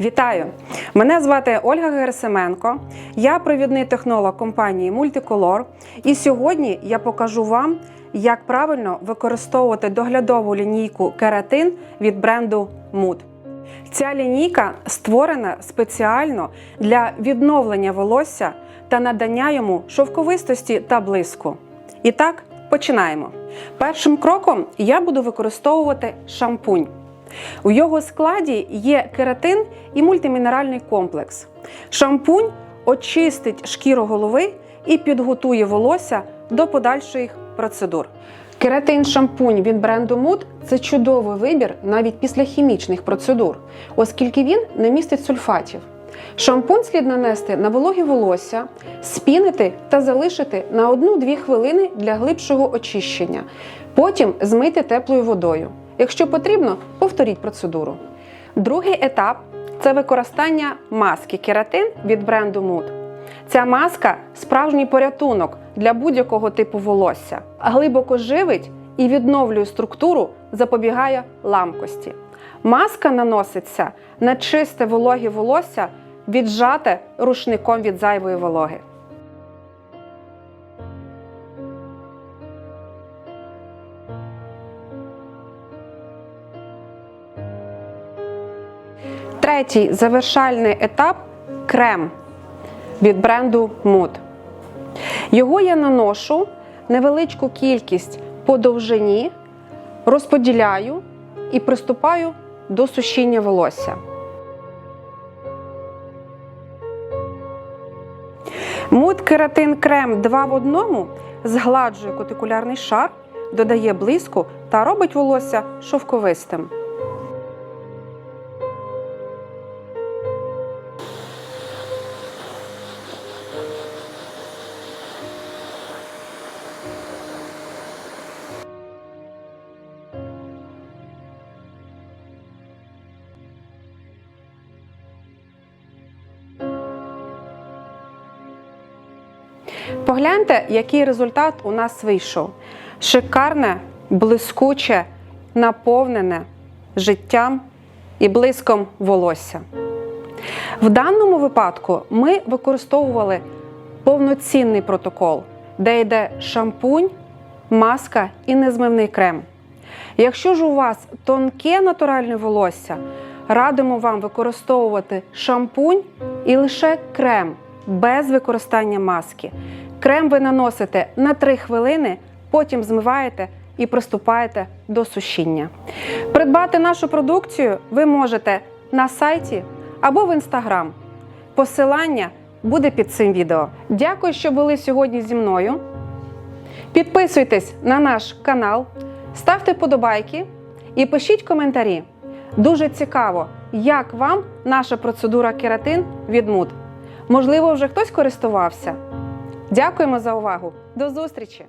Вітаю! Мене звати Ольга Герасименко. Я провідний технолог компанії Multicolor. І сьогодні я покажу вам, як правильно використовувати доглядову лінійку кератин від бренду Mood. Ця лінійка створена спеціально для відновлення волосся та надання йому шовковистості та блиску. І так, починаємо. Першим кроком я буду використовувати шампунь. У його складі є кератин і мультимінеральний комплекс. Шампунь очистить шкіру голови і підготує волосся до подальших процедур. Кератин шампунь від бренду Mood – це чудовий вибір навіть після хімічних процедур, оскільки він не містить сульфатів. Шампунь слід нанести на вологе волосся, спінити та залишити на 1-2 хвилини для глибшого очищення. Потім змити теплою водою. Якщо потрібно, повторіть процедуру. Другий етап це використання маски кератин від бренду Mood. Ця маска справжній порятунок для будь-якого типу волосся, глибоко живить і відновлює структуру, запобігає ламкості. Маска наноситься на чисте вологе волосся, віджате рушником від зайвої вологи. Третій завершальний етап крем від бренду Mood. Його я наношу невеличку кількість по довжині, розподіляю і приступаю до сушіння волосся. Муд кератин крем 2 в одному згладжує кутикулярний шар, додає блиску та робить волосся шовковистим. Погляньте, який результат у нас вийшов. Шикарне, блискуче, наповнене життям і блиском волосся. В даному випадку ми використовували повноцінний протокол, де йде шампунь, маска і незмивний крем. Якщо ж у вас тонке натуральне волосся, радимо вам використовувати шампунь і лише крем без використання маски. Крем ви наносите на 3 хвилини, потім змиваєте і приступаєте до сушіння. Придбати нашу продукцію ви можете на сайті або в інстаграм. Посилання буде під цим відео. Дякую, що були сьогодні зі мною. Підписуйтесь на наш канал, ставте подобайки і пишіть коментарі. Дуже цікаво, як вам наша процедура кератин від Mood. Можливо, вже хтось користувався. Дякуємо за увагу. До зустрічі!